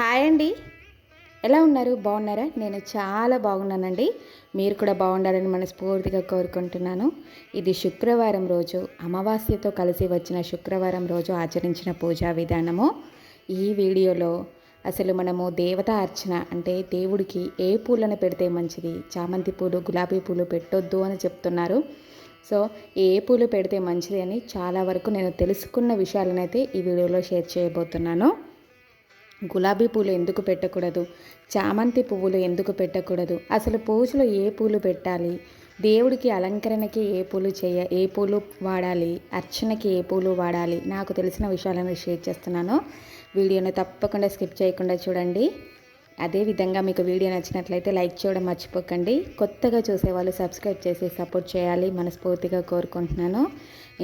Hi అండి. ఎలా ఉన్నారు? బాగున్నారా? నేను చాలా బాగున్నానండి. మీరు కూడా బాగుండాలని మనస్ఫూర్తిగా కోరుకుంటున్నాను. ఇది శుక్రవారం రోజు. అమావాస్యతో కలిసి వచ్చిన శుక్రవారం రోజు ఆచరించిన పూజా విధానము. ఈ వీడియోలో అసలు మనము దేవత అర్చన అంటే దేవుడికి ఏ పూలను పెడితే మంచిది? చామంతి పూలు గులాబీ పూలు పెట్టొద్దు అని చెప్తున్నారు. సో ఏ పూలు పెడితే మంచిది అని చాలా వరకు నేను తెలుసుకున్న విషయాలనైతే ఈ వీడియోలో షేర్ చేయబోతున్నాను. గులాబీ పూలు ఎందుకు పెట్టకూడదు? చామంతి పువ్వులు ఎందుకు పెట్టకూడదు? అసలు పూజలో ఏ పూలు పెట్టాలి? దేవుడికి అలంకరణకి ఏ పూలు చేయ ఏ పూలు వాడాలి? అర్చనకి ఏ పూలు వాడాలి? నాకు తెలిసిన విషయాలను షేర్ చేస్తున్నాను. వీడియోని తప్పకుండా స్కిప్ చేయకుండా చూడండి. అదేవిధంగా మీకు వీడియో నచ్చినట్లయితే లైక్ చేయడం మర్చిపోకండి. కొత్తగా చూసేవాళ్ళు సబ్స్క్రైబ్ చేసి సపోర్ట్ చేయాలి మనస్ఫూర్తిగా కోరుకుంటున్నాను.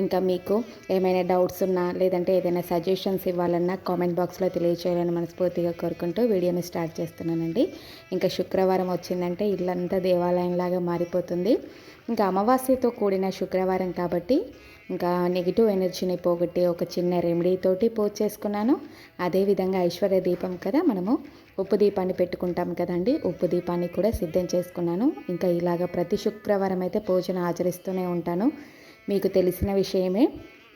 ఇంకా మీకు ఏమైనా డౌట్స్ ఉన్నా లేదంటే ఏదైనా సజెషన్స్ ఇవ్వాలన్నా కామెంట్ బాక్స్లో తెలియచేయాలని మనస్ఫూర్తిగా కోరుకుంటూ వీడియోని స్టార్ట్ చేస్తున్నానండి. ఇంకా శుక్రవారం వచ్చిందంటే ఇల్లంతా దేవాలయంలాగా మారిపోతుంది. ఇంకా అమావాస్యతో కూడిన శుక్రవారం కాబట్టి ఇంకా నెగిటివ్ ఎనర్జీని పోగొట్టి ఒక చిన్న రెమెడీతోటి పోజ్ చేసుకున్నాను. అదేవిధంగా ఐశ్వర్య దీపం కదా మనము ఉప్పు దీపాన్ని పెట్టుకుంటాం కదండి. ఉప్పు దీపాన్ని కూడా సిద్ధం చేసుకున్నాను. ఇంకా ఇలాగ ప్రతి శుక్రవారం అయితే పూజను ఆచరిస్తూనే ఉంటాను. మీకు తెలిసిన విషయమే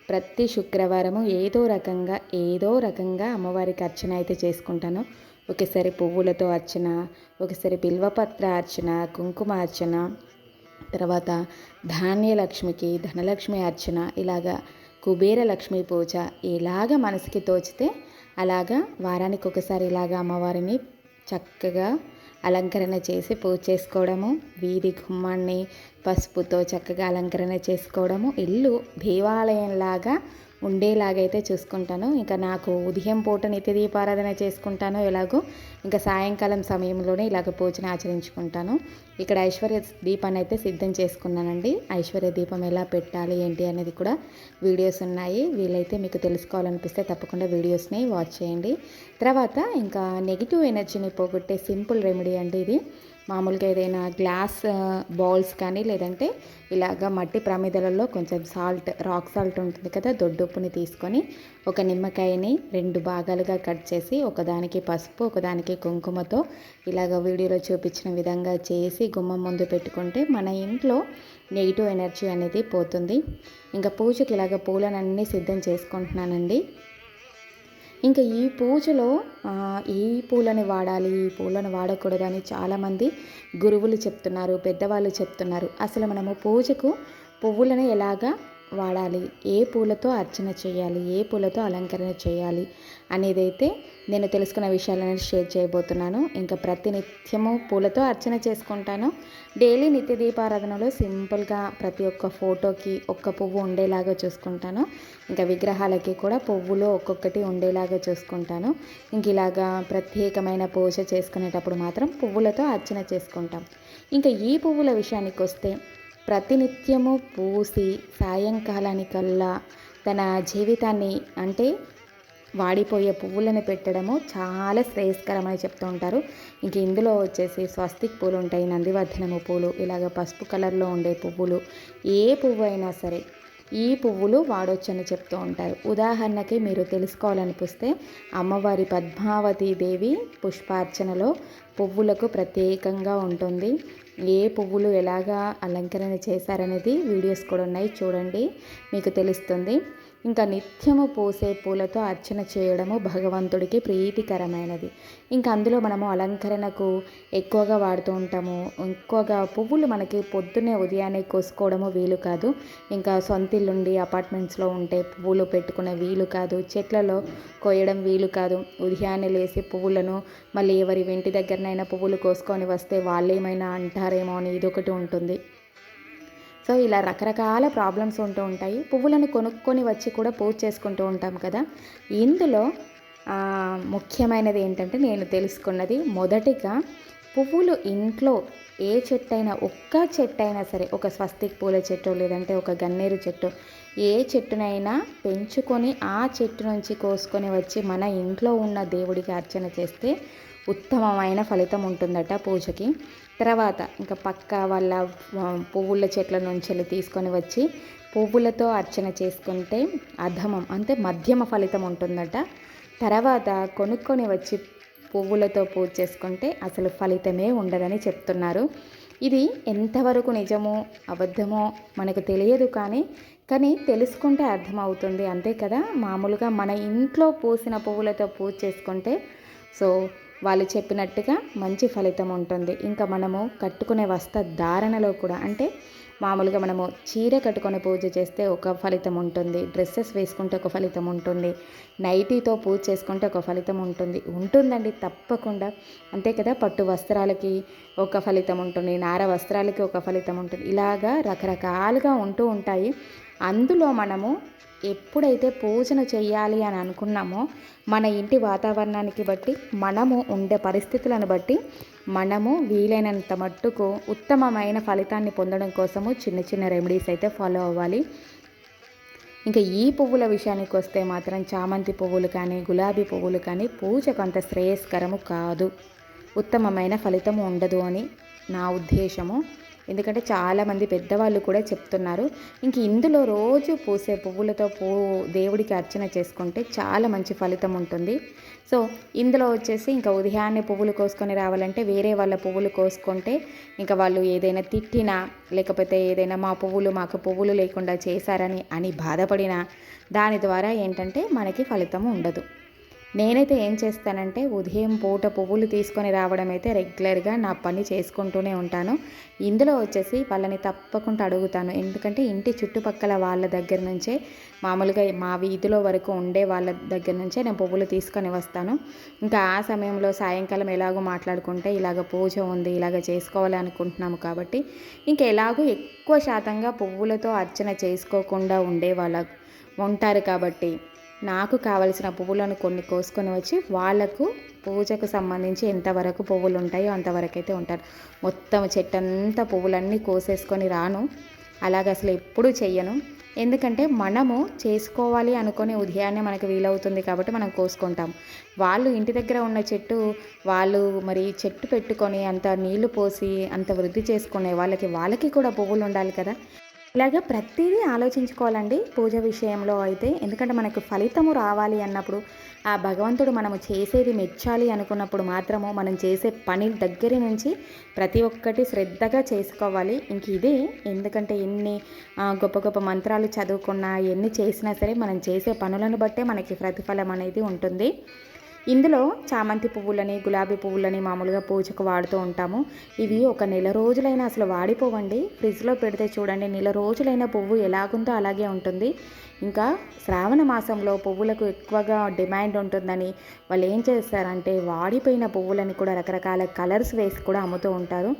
ప్రతి శుక్రవారము ఏదో రకంగా ఏదో రకంగా అమ్మవారికి అర్చన అయితే చేసుకుంటాను. ఒకసారి పువ్వులతో అర్చన ఒకసారి బిల్వపత్ర అర్చన కుంకుమ అర్చన తర్వాత ధాన్యలక్ష్మికి ధనలక్ష్మి అర్చన ఇలాగా కుబేర లక్ష్మీ పూజ ఇలాగ మనసుకి తోచితే అలాగా వారానికి ఒకసారి ఇలాగ అమ్మవారిని చక్కగా అలంకరణ చేసి పూజ చేసుకోవడము వీధి గుమ్మాన్ని పసుపుతో చక్కగా అలంకరణ చేసుకోవడము ఇల్లు దేవాలయంలాగా ఉండేలాగైతే చూసుకుంటాను. ఇంకా నాకు ఉదయం పూట నిత్య దీపారాధన చేసుకుంటాను ఎలాగో. ఇంకా సాయంకాలం సమయంలోనే ఇలాగ పూజను ఆచరించుకుంటాను. ఇక్కడ ఐశ్వర్య దీపాన్ని అయితే సిద్ధం చేసుకున్నానండి. ఐశ్వర్య దీపం ఎలా పెట్టాలి ఏంటి అనేది కూడా వీడియోస్ ఉన్నాయి. వీలైతే మీకు తెలుసుకోవాలనిపిస్తే తప్పకుండా వీడియోస్ని వాచ్ చేయండి. తర్వాత ఇంకా నెగిటివ్ ఎనర్జీని పోగొట్టే సింపుల్ రెమెడీ అండి ఇది. మామూలుగా ఏదైనా గ్లాస్ బౌల్స్ కానీ లేదంటే ఇలాగ మట్టి ప్రమిదలలో కొంచెం సాల్ట్ రాక్ సాల్ట్ ఉంటుంది కదా దొడ్డుప్పుని తీసుకొని ఒక నిమ్మకాయని రెండు భాగాలుగా కట్ చేసి ఒకదానికి పసుపు ఒకదానికి కుంకుమతో ఇలాగ వీడియోలో చూపించిన విధంగా చేసి గుమ్మం ముందు పెట్టుకుంటే మన ఇంట్లో నెగిటివ్ ఎనర్జీ అనేది పోతుంది. ఇంకా పూజకి ఇలాగ పూలనన్నీ సిద్ధం చేసుకుంటున్నానండి. ఇంకా ఈ పూజలో ఈ పూలని వాడాలి ఈ పూలను వాడకూడదని చాలామంది గురువులు చెప్తున్నారు పెద్దవాళ్ళు చెప్తున్నారు. అసలు మనము పూజకు పువ్వులను ఎలాగా వాడాలి? ఏ పూలతో అర్చన చేయాలి? ఏ పూలతో అలంకరణ చేయాలి? అనేది అయితే నేను తెలుసుకున్న విషయాలను షేర్ చేయబోతున్నాను. ఇంకా ప్రతినిత్యము పూలతో అర్చన చేసుకుంటాను. డైలీ నిత్య దీపారాధనలో సింపుల్గా ప్రతి ఒక్క ఫోటోకి ఒక్క పువ్వు ఉండేలాగా చూసుకుంటాను. ఇంకా విగ్రహాలకి కూడా పువ్వులు ఒక్కొక్కటి ఉండేలాగా చూసుకుంటాను. ఇంక ఇలాగా ప్రత్యేకమైన పూజ చేసుకునేటప్పుడు మాత్రం పువ్వులతో అర్చన చేసుకుంటాం. ఇంకా ఈ పువ్వుల విషయానికి వస్తే ప్రతినిత్యము పూసి సాయంకాలానికల్లా తన జీవితాన్ని అంటే వాడిపోయే పువ్వులను పెట్టడము చాలా శ్రేయస్కరమని చెప్తూ ఉంటారు. ఇంక ఇందులో వచ్చేసి స్వస్తిక్ పూలు ఉంటాయి నందివర్ధనము పూలు ఇలాగ పసుపు కలర్లో ఉండే పువ్వులు ఏ పువ్వు అయినా సరే ఈ పువ్వులు వాడొచ్చని చెప్తూ ఉంటారు. ఉదాహరణకి మీరు తెలుసుకోవాలనిపిస్తే అమ్మవారి పద్మావతి దేవి పుష్పార్చనలో పువ్వులకు ప్రత్యేకంగా ఉంటుంది. ఏ పువ్వులు ఎలాగా అలంకరణ చేశారనేది వీడియోస్ కూడా ఉన్నాయి చూడండి. మీకు తెలుస్తుంది. ఇంకా నిత్యము పూసే పూలతో అర్చన చేయడము భగవంతుడికి ప్రీతికరమైనది. ఇంకా అందులో మనము అలంకరణకు ఎక్కువగా వాడుతూ ఉంటాము. ఎక్కువగా పువ్వులు మనకి పొద్దున్నే ఉదయాన్నే కోసుకోవడము వీలు కాదు. ఇంకా సొంతిల్లుండి అపార్ట్మెంట్స్లో ఉంటే పువ్వులు పెట్టుకునే వీలు కాదు. చెట్లలో కోయడం వీలు కాదు. ఉదయాన్నే లేసి పువ్వులను మళ్ళీ ఎవరి ఇంటి దగ్గరనైనా పువ్వులు కోసుకొని వస్తే వాళ్ళేమైనా అంటారేమో అని ఇదొకటి ఉంటుంది. సో ఇలా రకరకాల ప్రాబ్లమ్స్ ఉంటూ ఉంటాయి. పువ్వులను కొనుక్కొని వచ్చి కూడా పూజ చేసుకుంటూ ఉంటాం కదా. ఇందులో ముఖ్యమైనది ఏంటంటే నేను తెలుసుకున్నది మొదటిగా పువ్వులు ఇంట్లో ఏ చెట్టు అయినా ఒక్క చెట్టు అయినా సరే ఒక స్వస్తిక్ పూల చెట్టు లేదంటే ఒక గన్నేరు చెట్టు ఏ చెట్టునైనా పెంచుకొని ఆ చెట్టు నుంచి కోసుకొని వచ్చి మన ఇంట్లో ఉన్న దేవుడికి అర్చన చేస్తే ఉత్తమమైన ఫలితం ఉంటుందట పూజకి. తర్వాత ఇంకా పక్క వాళ్ళ పువ్వుల చెట్ల నుంచి తీసుకొని వచ్చి పువ్వులతో అర్చన చేసుకుంటే అధమం అంటే మధ్యమ ఫలితం ఉంటుందట. తర్వాత కొనుక్కొని వచ్చి పువ్వులతో పూజ చేసుకుంటే అసలు ఫలితమే ఉండదని చెప్తున్నారు. ఇది ఎంతవరకు నిజమో అబద్ధమో మనకు తెలియదు కానీ కానీ తెలుసుకుంటే అర్థమవుతుంది అంతే కదా. మామూలుగా మన ఇంట్లో పూసిన పువ్వులతో పూజ చేసుకుంటే సో వాళ్ళు చెప్పినట్టుగా మంచి ఫలితం ఉంటుంది. ఇంకా మనము కట్టుకునే వస్త్ర ధారణలో కూడా అంటే మామూలుగా మనము చీర కట్టుకొని పూజ చేస్తే ఒక ఫలితం ఉంటుంది. డ్రెస్సెస్ వేసుకుంటే ఒక ఫలితం ఉంటుంది. నైటీతో పూజ చేసుకుంటే ఒక ఫలితం ఉంటుంది. ఉంటుందండి తప్పకుండా. అంతే కదా పట్టు వస్త్రాలకి ఒక ఫలితం ఉంటుంది నార వస్త్రాలకి ఒక ఫలితం ఉంటుంది. ఇలాగా రకరకాలుగా ఉంటూ ఉంటాయి. అందులో మనము ఎప్పుడైతే పూజను చేయాలి అని అనుకున్నామో మన ఇంటి వాతావరణానికి బట్టి మనము ఉండే పరిస్థితులను బట్టి మనము వీలైనంత మట్టుకు ఉత్తమమైన ఫలితాన్ని పొందడం కోసము చిన్న చిన్న రెమెడీస్ అయితే ఫాలో అవ్వాలి. ఇంకా ఈ పువ్వుల విషయానికి వస్తే మాత్రం చామంతి పువ్వులు కానీ గులాబీ పువ్వులు కానీ పూజకు అంత శ్రేయస్కరము కాదు. ఉత్తమమైన ఫలితం ఉండదు అని నా ఉద్దేశము. ఎందుకంటే చాలామంది పెద్దవాళ్ళు కూడా చెప్తున్నారు. ఇంక ఇందులో రోజు పూసే పువ్వులతో పూ దేవుడికి అర్చన చేసుకుంటే చాలా మంచి ఫలితం ఉంటుంది. సో ఇందులో వచ్చేసి ఇంకా ఉదయాన్నే పువ్వులు కోసుకొని రావాలంటే వేరే వాళ్ళ పువ్వులు కోసుకుంటే ఇంకా వాళ్ళు ఏదైనా తిట్టినా లేకపోతే ఏదైనా మా పువ్వులు మాకు పువ్వులు లేకుండా చేశారని అని బాధపడినా దాని ద్వారా ఏంటంటే మనకి ఫలితం ఉండదు. నేనైతే ఏం చేస్తానంటే ఉదయం పూట పువ్వులు తీసుకొని రావడం అయితే రెగ్యులర్గా నా పని చేసుకుంటూనే ఉంటాను. ఇందులో వచ్చేసి వాళ్ళని తప్పకుండా అడుగుతాను. ఎందుకంటే ఇంటి చుట్టుపక్కల వాళ్ళ దగ్గర నుంచే మామూలుగా మా వీధిలో వరకు ఉండే వాళ్ళ దగ్గర నుంచే నేను పువ్వులు తీసుకొని వస్తాను. ఇంకా ఆ సమయంలో సాయంకాలం ఎలాగో మాట్లాడుకుంటే ఇలాగ పూజ ఉంది ఇలాగ చేసుకోవాలి అనుకుంటున్నాము కాబట్టి ఇంకా ఎలాగో ఎక్కువ శాతంగా పువ్వులతో అర్చన చేసుకోకుండా ఉండే వాళ్ళ ఉంటారు కాబట్టి నాకు కావలసిన పువ్వులను కొన్ని కోసుకొని వచ్చి వాళ్ళకు పూజకు సంబంధించి ఎంతవరకు పువ్వులు ఉంటాయో అంతవరకు అయితే ఉంటారు. మొత్తం చెట్టంతా పువ్వులన్నీ కోసేసుకొని రాను. అలాగ అసలు ఎప్పుడూ చెయ్యను. ఎందుకంటే మనము చేసుకోవాలి అనుకునే ఉదయాన్నే మనకు వీలవుతుంది కాబట్టి మనం కోసుకుంటాం. వాళ్ళు ఇంటి దగ్గర ఉన్న చెట్టు వాళ్ళు మరి చెట్టు పెట్టుకొని అంత నీళ్ళు పోసి అంత వృద్ధి చేసుకునే వాళ్ళకి వాళ్ళకి కూడా పువ్వులు ఉండాలి కదా. ఇలాగ ప్రతిదీ ఆలోచించుకోవాలండి పూజ విషయంలో అయితే. ఎందుకంటే మనకు ఫలితము రావాలి అన్నప్పుడు ఆ భగవంతుడు మనము చేసేది మెచ్చాలి అనుకున్నప్పుడు మాత్రము మనం చేసే పని దగ్గర నుంచి ప్రతి ఒక్కటి శ్రద్ధగా చేసుకోవాలి. ఇంక ఇదే ఎందుకంటే ఎన్ని గొప్ప గొప్ప మంత్రాలు చదువుకున్నా ఎన్ని చేసినా సరే మనం చేసే పనులను బట్టే మనకి ప్రతిఫలం అనేది ఉంటుంది. ఇందులో చామంతి పువ్వులని గులాబీ పువ్వులని మామూలుగా పూజకు వాడుతూ ఉంటాము. ఇవి ఒక నెల రోజులైనా అసలు వాడిపోవండి. ఫ్రిడ్జ్లో పెడితే చూడండి నెల రోజులైన పువ్వు ఎలాగుందో అలాగే ఉంటుంది. ఇంకా శ్రావణ మాసంలో పువ్వులకు ఎక్కువగా డిమాండ్ ఉంటుందని వాళ్ళు ఏం చేస్తారంటే వాడిపోయిన పువ్వులని కూడా రకరకాల కలర్స్ వేసి కూడా అమ్ముతూ ఉంటారు.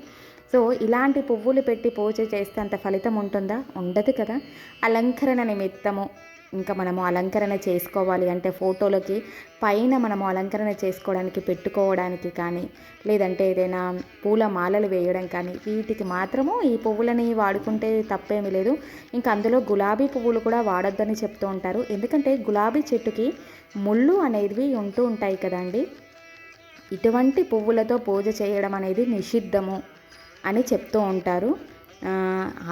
సో ఇలాంటి పువ్వులు పెట్టి పూజ చేస్తే అంత ఫలితం ఉంటుందా? ఉండదు కదా. అలంకరణ నిమిత్తము ఇంకా మనము అలంకరణ చేసుకోవాలి అంటే ఫోటోలకి పైన మనము అలంకరణ చేసుకోవడానికి పెట్టుకోవడానికి కానీ లేదంటే ఏదైనా పూల మాలలు వేయడం కానీ వీటికి మాత్రము ఈ పువ్వులని వాడుకుంటే తప్పేమీ లేదు. ఇంకా అందులో గులాబీ పువ్వులు కూడా వాడొద్దని చెప్తూ ఉంటారు. ఎందుకంటే గులాబీ చెట్టుకి ముళ్ళు అనేవి ఉంటూ ఉంటాయి కదండి. ఇటువంటి పువ్వులతో పూజ చేయడం అనేది నిషిద్ధము అని చెప్తూ ఉంటారు.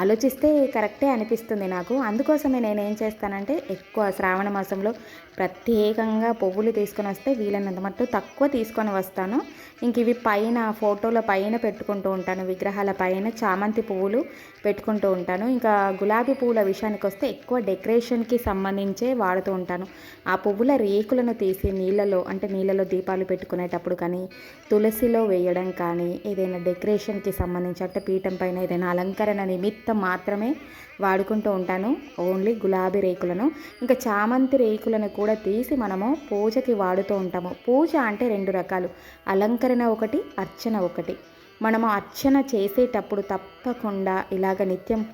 ఆలోచిస్తే కరెక్టే అనిపిస్తుంది నాకు. అందుకోసమే నేను ఏం చేస్తానంటే ఎక్కువ శ్రావణ మాసంలో ప్రత్యేకంగా పువ్వులు తీసుకొని వస్తే వీలైనంత మట్టు తక్కువ తీసుకొని వస్తాను. ఇంక ఇవి పైన ఫోటోల పైన పెట్టుకుంటూ ఉంటాను. విగ్రహాల పైన చామంతి పువ్వులు పెట్టుకుంటూ ఉంటాను. ఇంకా గులాబీ పువ్వుల విషయానికి వస్తే ఎక్కువ డెకరేషన్కి సంబంధించే వాడుతూ ఉంటాను. ఆ పువ్వుల రేకులను తీసి నీళ్ళలో అంటే నీళ్ళలో దీపాలు పెట్టుకునేటప్పుడు కానీ తులసిలో వేయడం కానీ ఏదైనా డెకరేషన్కి సంబంధించి అంటే పీఠం పైన ఏదైనా అలంకరణ నిమిత్తం మాత్రమే వాడుకుంటూ ఉంటాను. ఓన్లీ గులాబీ రేకులను. ఇంకా చామంతి రేకులను కూడా తీసి మనము పూజకి వాడుతూ ఉంటాము. పూజ అంటే రెండు రకాలు. అలంకరణ ఒకటి అర్చన ఒకటి. మనము అర్చన చేసేటప్పుడు తప్పకుండా ఇలాగ నిత్యం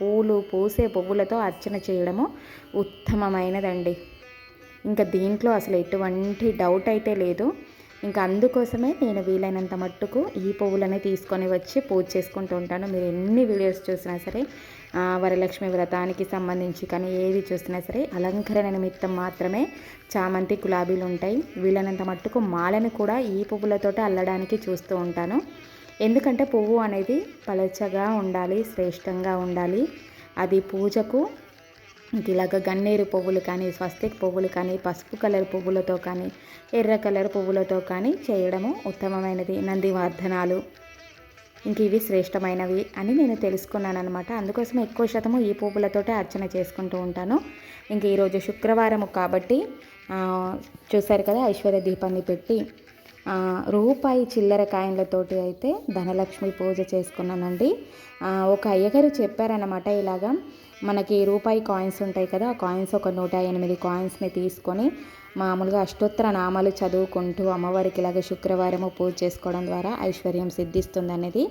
పూలు పూసే పువ్వులతో అర్చన చేయడము ఉత్తమమైనదండి. ఇంకా దీంట్లో అసలు ఎటువంటి డౌట్ అయితే లేదు. ఇంకా అందుకోసమే నేను వీలైనంత మట్టుకు ఈ పువ్వులని తీసుకొని వచ్చి పూజ చేసుకుంటూ ఉంటాను. మీరు ఎన్ని వీడియోస్ చూసినా సరే వరలక్ష్మి వ్రతానికి సంబంధించి కానీ ఏది చూసినా సరే అలంకరణ నిమిత్తం మాత్రమే చామంతి గులాబీలు ఉంటాయి. వీలైనంత మట్టుకు మాలను కూడా ఈ పువ్వులతోటి అల్లడానికి చూస్తూ ఉంటాను. ఎందుకంటే పువ్వు అనేది పలచగా ఉండాలి శ్రేష్టంగా ఉండాలి. అది పూజకు ఇలాగ గన్నేరు పువ్వులు కానీ స్వస్తిక్ పువ్వులు కానీ పసుపు కలర్ పువ్వులతో కానీ ఎర్ర కలర్ పువ్వులతో కానీ చేయడము ఉత్తమమైనది. నందివర్ధనాలు ఇంక ఇవి శ్రేష్టమైనవి అని నేను తెలుసుకున్నాను అనమాట అందుకోసం ఎక్కువ శాతము ఈ పువ్వులతోటే అర్చన చేసుకుంటూ ఉంటాను. ఇంక ఈరోజు శుక్రవారము కాబట్టి చూసారు కదా ఐశ్వర్య దీపాన్ని పెట్టి రూపాయి చిల్లర కాయిన్లతోటి అయితే ధనలక్ష్మి పూజ చేసుకున్నానండి. ఒక అయ్యగారు చెప్పారనమాట ఇలాగా మనకి రూపాయి కాయిన్స్ ఉంటాయి కదా ఆ కాయిన్స్ ఒక నూట ఎనిమిది కాయిన్స్ని తీసుకొని మామూలుగా అష్టోత్తర నామాలు చదువుకుంటూ అమ్మవారికి ఇలాగ శుక్రవారము పూజ చేసుకోవడం ద్వారా ఐశ్వర్యం సిద్ధిస్తుంది అనేది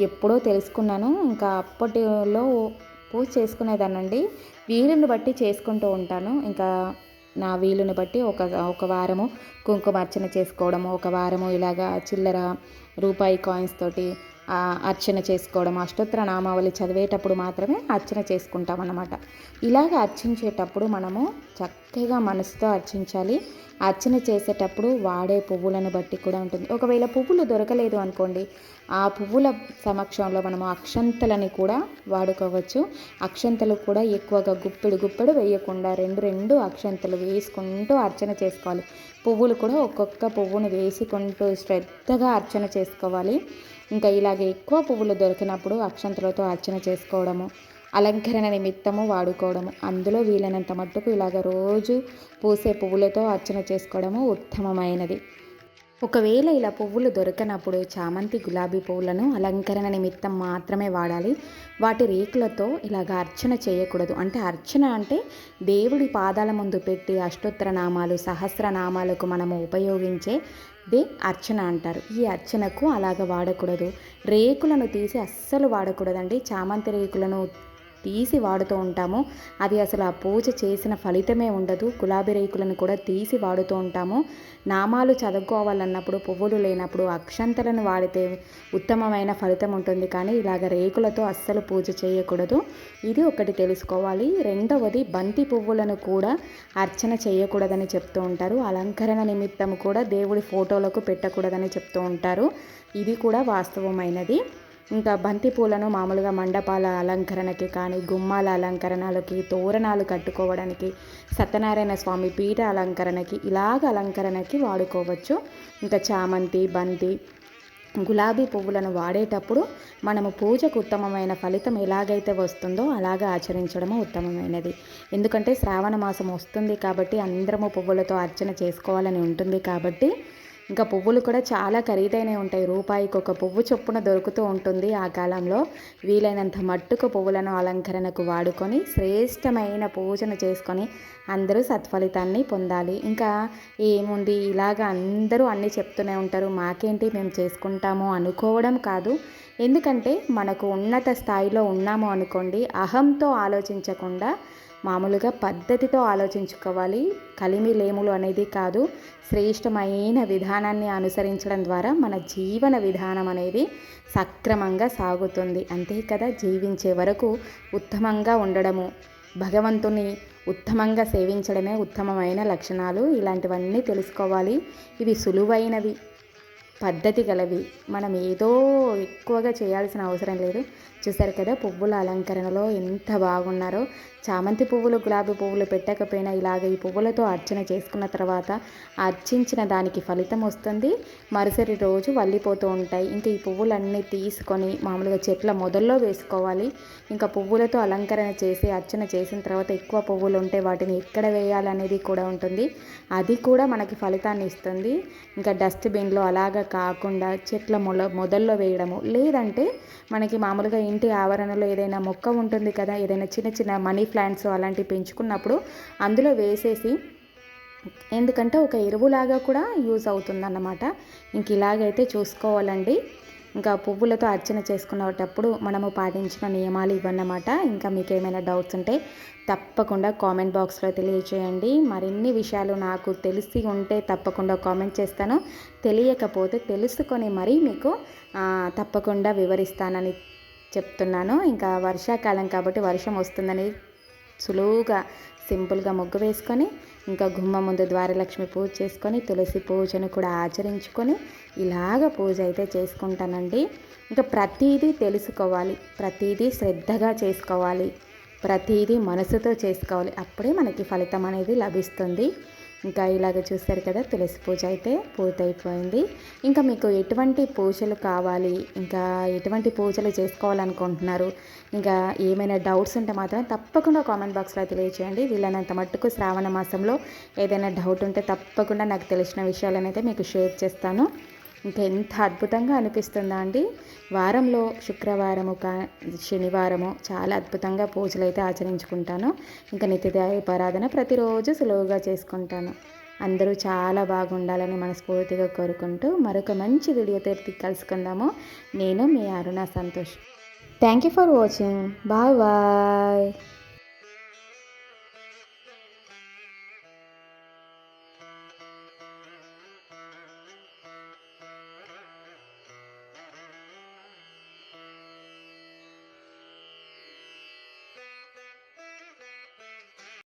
ఎప్పుడో తెలుసుకున్నాను. ఇంకా అప్పటిలో పూజ చేసుకునేదానండి వీలుని బట్టి చేసుకుంటూ ఉంటాను. ఇంకా నా వీలుని బట్టి ఒక ఒక వారము కుంకుమార్చన చేసుకోవడము ఒక వారము ఇలాగా చిల్లర రూపాయి కాయిన్స్ తోటి అర్చన చేసుకోవడం అష్టోత్తర నామావళి చదివేటప్పుడు మాత్రమే అర్చన చేసుకుంటాం అన్నమాట ఇలాగ అర్చించేటప్పుడు మనము చక్కగా మనసుతో అర్చించాలి. అర్చన చేసేటప్పుడు వాడే పువ్వులను బట్టి కూడా ఉంటుంది. ఒకవేళ పువ్వులు దొరకలేదు అనుకోండి ఆ పువ్వుల సమక్షంలో మనము అక్షంతలని కూడా వాడుకోవచ్చు. అక్షంతలు కూడా ఎక్కువగా గుప్పెడు గుప్పెడు వేయకుండా రెండు రెండు అక్షంతలు వేసుకుంటూ అర్చన చేసుకోవాలి. పువ్వులు కూడా ఒక్కొక్క పువ్వును వేసుకుంటూ శ్రద్ధగా అర్చన చేసుకోవాలి. ఇంకా ఇలాగే ఎక్కువ పువ్వులు దొరికినప్పుడు అక్షంతలతో అర్చన చేసుకోవడము అలంకరణ నిమిత్తము వాడుకోవడము. అందులో వీలైనంత మట్టుకు ఇలాగ రోజు పూసే పువ్వులతో అర్చన చేసుకోవడము ఉత్తమమైనది. ఒకవేళ ఇలా పువ్వులు దొరకనప్పుడు చామంతి గులాబీ పువ్వులను అలంకరణ నిమిత్తం మాత్రమే వాడాలి. వాటి రేకులతో ఇలాగ అర్చన చేయకూడదు. అంటే అర్చన అంటే దేవుడి పాదాల ముందు పెట్టి అష్టోత్తర నామాలు సహస్రనామాలకు మనము ఉపయోగించే దే అర్చన అంటారు. ఈ అర్చనకు అలాగ వాడకూడదు. రేకులను తీసి అస్సలు వాడకూడదండి. చామంతి రేకులను తీసి వాడుతూ ఉంటాము. అది అసలు ఆ పూజ చేసిన ఫలితమే ఉండదు. గులాబీ రేకులను కూడా తీసి వాడుతూ ఉంటాము. నామాలు చదువుకోవాలన్నప్పుడు పువ్వులు లేనప్పుడు అక్షంతలను వాడితే ఉత్తమమైన ఫలితం ఉంటుంది. కానీ ఇలాగ రేకులతో అస్సలు పూజ చేయకూడదు. ఇది ఒకటి తెలుసుకోవాలి. రెండవది బంతి పువ్వులను కూడా అర్చన చేయకూడదని చెప్తూ ఉంటారు. అలంకరణ నిమిత్తం కూడా దేవుడి ఫోటోలకు పెట్టకూడదని చెప్తూ ఉంటారు. ఇది కూడా వాస్తవమైనది. ఇంకా బంతి పూలను మామూలుగా మండపాల అలంకరణకి కానీ గుమ్మాల అలంకరణలకి తోరణాలు కట్టుకోవడానికి సత్యనారాయణ స్వామి పీఠ అలంకరణకి ఇలాగ అలంకరణకి వాడుకోవచ్చు. ఇంకా చామంతి బంతి గులాబీ పువ్వులను వాడేటప్పుడు మనము పూజకు ఉత్తమమైన ఫలితం ఎలాగైతే వస్తుందో అలాగ ఆచరించడము ఉత్తమమైనది. ఎందుకంటే శ్రావణ మాసం వస్తుంది కాబట్టి అందరము పువ్వులతో అర్చన చేసుకోవాలని ఉంటుంది కాబట్టి ఇంకా పువ్వులు కూడా చాలా ఖరీదైనవి ఉంటాయి. రూపాయికి ఒక పువ్వు చొప్పున దొరుకుతూ ఉంటుంది ఆ కాలంలో. వీలైనంత మట్టుకు పువ్వులను అలంకరణకు వాడుకొని శ్రేష్టమైన పూజను చేసుకొని అందరూ సత్ఫలితాన్ని పొందాలి. ఇంకా ఏముంది? ఇలాగ అందరూ అన్నీ చెప్తూనే ఉంటారు. మాకేంటి? మేము చేసుకుంటాము అనుకోవడం కాదు. ఎందుకంటే మనకు ఉన్నత స్థాయిలో ఉన్నాము అనుకోండి అహంతో ఆలోచించకుండా మామూలుగా పద్ధతితో ఆలోచించుకోవాలి. కలిమి లేములు అనేది కాదు. శ్రేష్టమైన విధానాన్ని అనుసరించడం ద్వారా మన జీవన విధానం అనేది సక్రమంగా సాగుతుంది. అంతే కదా? జీవించే వరకు ఉత్తమంగా ఉండడము. భగవంతుని ఉత్తమంగా సేవించడమే ఉత్తమమైన లక్షణాలు. ఇలాంటివన్నీ తెలుసుకోవాలి. ఇవి సులువైనవి పద్ధతి గలవి. మనం ఏదో ఎక్కువగా చేయాల్సిన అవసరం లేదు. చూసారు కదా పువ్వుల అలంకరణలో ఎంత బాగున్నారో. చామంతి పువ్వులు గులాబీ పువ్వులు పెట్టకపోయినా ఇలాగ ఈ పువ్వులతో అర్చన చేసుకున్న తర్వాత అర్చించిన దానికి ఫలితం వస్తుంది. మరుసటి రోజు వల్లిపోతూ ఉంటాయి. ఇంకా ఈ పువ్వులన్నీ తీసుకొని మామూలుగా చెట్ల మొదల్లో వేసుకోవాలి. ఇంకా పువ్వులతో అలంకరణ చేసి అర్చన చేసిన తర్వాత ఎక్కువ పువ్వులు ఉంటే వాటిని ఎక్కడ వేయాలనేది కూడా ఉంటుంది. అది కూడా మనకి ఫలితాన్ని ఇస్తుంది. ఇంకా డస్ట్బిన్లో అలాగ కాకుండా చెట్ల మొల మొదల్లో వేయడము. లేదంటే మనకి మామూలుగా ఇంటి ఆవరణలో ఏదైనా మొక్క ఉంటుంది కదా ఏదైనా చిన్న చిన్న మనీ ప్లాంట్స్ అలాంటివి పెంచుకున్నప్పుడు అందులో వేసేసి ఎందుకంటే ఒక ఎరువులాగా కూడా యూజ్ అవుతుందన్నమాట. ఇంక ఇలాగైతే చూసుకోవాలండి. ఇంకా పువ్వులతో అర్చన చేసుకునేటప్పుడు మనము పాటించిన నియమాలు ఇవన్నమాట. ఇంకా మీకు ఏమైనా డౌట్స్ ఉంటే తప్పకుండా కామెంట్ బాక్స్లో తెలియచేయండి. మరిన్ని విషయాలు నాకు తెలిసి ఉంటే తప్పకుండా కామెంట్ చేస్తాను. తెలియకపోతే తెలుసుకొని మరీ మీకు తప్పకుండా వివరిస్తానని చెప్తున్నాను. ఇంకా వర్షాకాలం కాబట్టి వర్షం వస్తుందని సులువుగా సింపుల్గా ముగ్గు వేసుకొని ఇంకా గుమ్మ ముందు ద్వారలక్ష్మి పూజ చేసుకొని తులసి పూజను కూడా ఆచరించుకొని ఇలాగ పూజ అయితే చేసుకుంటానండి. ఇంకా ప్రతీదీ తెలుసుకోవాలి. ప్రతీదీ శ్రద్ధగా చేసుకోవాలి. ప్రతీదీ మనసుతో చేసుకోవాలి. అప్పుడే మనకి ఫలితం అనేది లభిస్తుంది. ఇంకా ఇలాగ చూస్తారు కదా తులసి పూజ అయితే పూర్తయిపోయింది. ఇంకా మీకు ఎటువంటి పూజలు కావాలి? ఇంకా ఎటువంటి పూజలు చేసుకోవాలనుకుంటున్నారు? ఇంకా ఏమైనా డౌట్స్ ఉంటే మాత్రం తప్పకుండా కామెంట్ బాక్స్లో తెలియచేయండి. వీళ్ళనంత మట్టుకు శ్రావణ మాసంలో ఏదైనా డౌట్ ఉంటే తప్పకుండా నాకు తెలిసిన విషయాలనైతే అయితే మీకు షేర్ చేస్తాను. ఇంకా ఎంత అద్భుతంగా అనిపిస్తుందా అండి? వారంలో శుక్రవారము కా శనివారము చాలా అద్భుతంగా పూజలు అయితే ఆచరించుకుంటాను. ఇంకా నిత్యదాయపారాధన ప్రతిరోజు సులువుగా చేసుకుంటాను. అందరూ చాలా బాగుండాలని మనస్ఫూర్తిగా కోరుకుంటూ మరొక మంచి వీడియోతో కలుసుకుందాము. నేను మీ Aruna Santosh. Thank you for watching bye bye